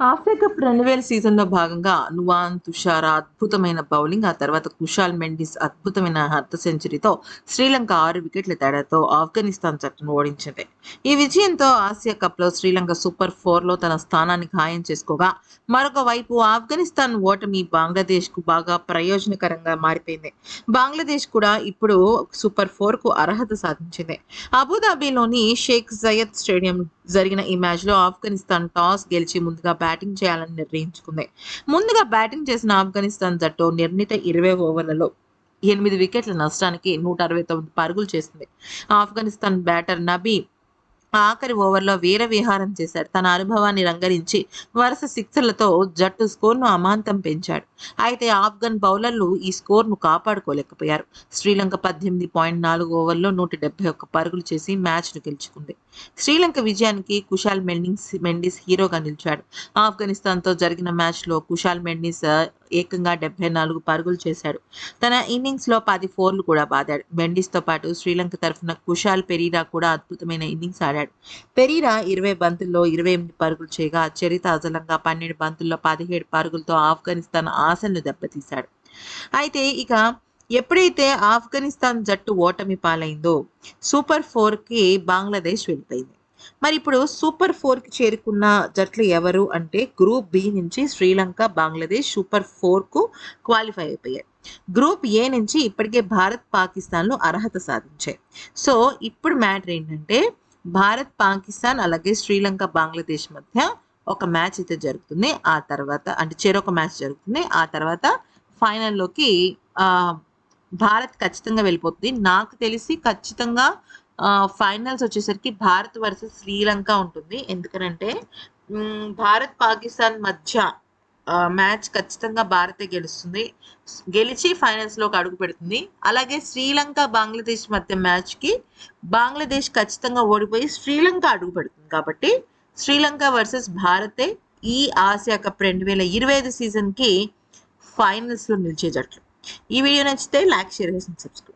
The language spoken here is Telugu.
ఆఫ్రికా కప్ రెండు వేల సీజన్లో భాగంగా నువాన్ తుషార్ అద్భుతమైన బౌలింగ్ ఆ తర్వాత కుషాల్ మెండిస్ అద్భుతమైన అర్ధ సెంచరీతో శ్రీలంక ఆరు వికెట్ల తేడాతో ఆఫ్ఘనిస్తాన్ జట్టును ఓడించింది. ఈ విజయంతో ఆసియా కప్లో శ్రీలంక సూపర్ ఫోర్లో తన స్థానాన్ని ఖాయం చేసుకోగా మరొక వైపు ఆఫ్ఘనిస్తాన్ ఓటమి బంగ్లాదేశ్కు బాగా ప్రయోజనకరంగా మారిపోయింది. బంగ్లాదేశ్ కూడా ఇప్పుడు సూపర్ ఫోర్కు అర్హత సాధించింది. అబుదాబిలోని షేక్ జయద్ స్టేడియం జరిగిన ఈ మ్యాచ్లో ఆఫ్ఘనిస్తాన్ టాస్ గెలిచి ముందుగా బ్యాటింగ్ చేయాలని నిర్ణయించుకుంది. ముందుగా బ్యాటింగ్ చేసిన ఆఫ్ఘనిస్తాన్ జట్టు నిర్ణీత ఇరవై ఓవర్లలో ఎనిమిది వికెట్ల నష్టానికి నూట అరవై తొమ్మిది పరుగులు చేసింది. ఆఫ్ఘనిస్తాన్ బ్యాటర్ నబీ ఆఖరి ఓవర్లో వీర విహారం చేశాడు. తన అనుభవాన్ని రంగరించి వరుస సిక్సర్లతో జట్టు స్కోర్ను అమాంతం పెంచాడు. అయితే ఆఫ్ఘన్ బౌలర్లు ఈ స్కోర్ను కాపాడుకోలేకపోయారు. శ్రీలంక పద్దెనిమిది పాయింట్ నాలుగు ఓవర్లో నూట డెబ్బై ఒక్క పరుగులు చేసి మ్యాచ్ను గెలుచుకుంది. శ్రీలంక విజయానికి కుషాల్ మెండిస్ మెండిస్ హీరోగా నిలిచాడు. ఆఫ్ఘనిస్తాన్తో జరిగిన మ్యాచ్లో కుషాల్ మెండిస్ ఏకంగా డెబ్బై నాలుగు పరుగులు చేశాడు. తన ఇన్నింగ్స్లో పది ఫోర్లు కూడా బాదాడు. బెండిస్తో పాటు శ్రీలంక తరఫున కుషాల్ పెరీరా కూడా అద్భుతమైన ఇన్నింగ్స్ ఆడాడు. పెరీరా ఇరవై బంతుల్లో ఇరవై ఎనిమిది పరుగులు చేయగా చరిత అజలంగా పన్నెండు బంతుల్లో పదిహేడు పరుగులతో ఆఫ్ఘనిస్తాన్ ఆశలను దెబ్బతీశాడు. అయితే ఇక ఎప్పుడైతే ఆఫ్ఘనిస్తాన్ జట్టు ఓటమి పాలైందో సూపర్ ఫోర్కి బంగ్లాదేశ్ వెళ్ళిపోయింది. మరి ఇప్పుడు సూపర్ ఫోర్కి చేరుకున్న జట్లు ఎవరు అంటే గ్రూప్ బి నుంచి శ్రీలంక బంగ్లాదేశ్ సూపర్ ఫోర్కు క్వాలిఫై అయిపోయాయి. గ్రూప్ ఏ నుంచి ఇప్పటికే భారత్ పాకిస్తాన్లు అర్హత సాధించాయి. సో ఇప్పుడు మ్యాటర్ ఏంటంటే భారత్ పాకిస్తాన్ అలాగే శ్రీలంక బంగ్లాదేశ్ మధ్య ఒక మ్యాచ్ అయితే జరుగుతుంది. ఆ తర్వాత అంటే చెరొక మ్యాచ్ జరుగుతుంది. ఆ తర్వాత ఫైనల్లోకి భారత్ ఖచ్చితంగా వెళ్ళిపోతుంది. నాకు తెలిసి ఖచ్చితంగా ఫైనల్స్ వచ్చేసరికి భారత్ వర్సెస్ శ్రీలంక ఉంటుంది. ఎందుకనంటే భారత్ పాకిస్తాన్ మధ్య మ్యాచ్ ఖచ్చితంగా భారతే గెలుస్తుంది. గెలిచి ఫైనల్స్లోకి అడుగు పెడుతుంది. అలాగే శ్రీలంక బంగ్లాదేశ్ మధ్య మ్యాచ్కి బంగ్లాదేశ్ ఖచ్చితంగా ఓడిపోయి శ్రీలంక అడుగు పెడుతుంది. కాబట్టి శ్రీలంక వర్సెస్ భారతే ఈ ఆసియా కప్ రెండు వేల ఇరవై ఐదు సీజన్కి ఫైనల్స్లో నిలిచే జట్లు ఈ వీడియో నచ్చితే లైక్ షేర్ చేసి సబ్స్క్రైబ్